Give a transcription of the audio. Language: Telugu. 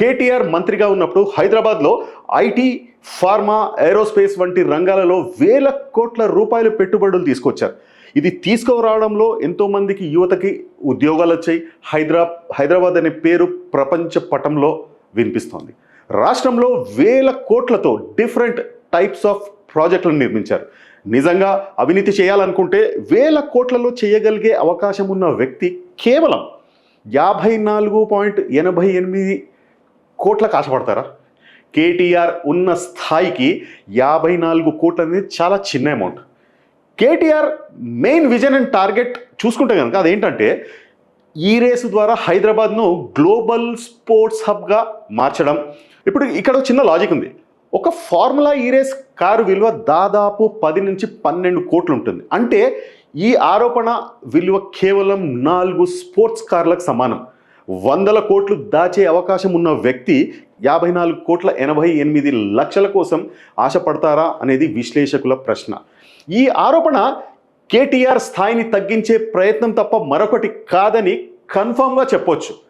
కేటీఆర్ మంత్రిగా ఉన్నప్పుడు హైదరాబాద్లో ఐటీ ఫార్మా ఏరోస్పేస్ వంటి రంగాలలో వేల కోట్ల రూపాయల పెట్టుబడులు తీసుకొచ్చారు. ఇది తీసుకురావడంలో ఎంతోమందికి యువతకి ఉద్యోగాలు వచ్చాయి. హైదరా హైదరాబాద్ అనే పేరు ప్రపంచ పటంలో వినిపిస్తోంది. రాష్ట్రంలో వేల కోట్లతో డిఫరెంట్ టైప్స్ ఆఫ్ ప్రాజెక్టులను నిర్మించారు. నిజంగా అవినీతి చేయాలనుకుంటే వేల కోట్లలో చేయగలిగే అవకాశం ఉన్న వ్యక్తి కేవలం యాభై నాలుగు పాయింట్ ఎనభై ఎనిమిది కోట్లకు ఆశపడతారా కేటీఆర్ ఉన్న స్థాయికి యాభై నాలుగు కోట్లు అనేది చాలా చిన్న amount KTR main vision and target చూసుకుంటే కనుక అదేంటంటే ఈ రేసు ద్వారా హైదరాబాద్ను గ్లోబల్ స్పోర్ట్స్ హబ్గా మార్చడం. ఇప్పుడు ఇక్కడ చిన్న లాజిక్ ఉంది. ఒక ఫార్ములా ఈ రేస్ కారు విలువ దాదాపు పది నుంచి పన్నెండు కోట్లు ఉంటుంది. అంటే ఈ ఆరోపణ విలువ కేవలం నాలుగు స్పోర్ట్స్ కార్లకు సమానం. వందల కోట్లు దాచే అవకాశం ఉన్న వ్యక్తి యాభై నాలుగు కోట్ల ఎనభై ఎనిమిది లక్షల కోసం ఆశపడతారా అనేది విశ్లేషకుల ప్రశ్న. ఈ ఆరోపణ కేటీఆర్ స్థాయిని తగ్గించే ప్రయత్నం తప్ప మరొకటి కాదని కన్ఫామ్గా చెప్పొచ్చు.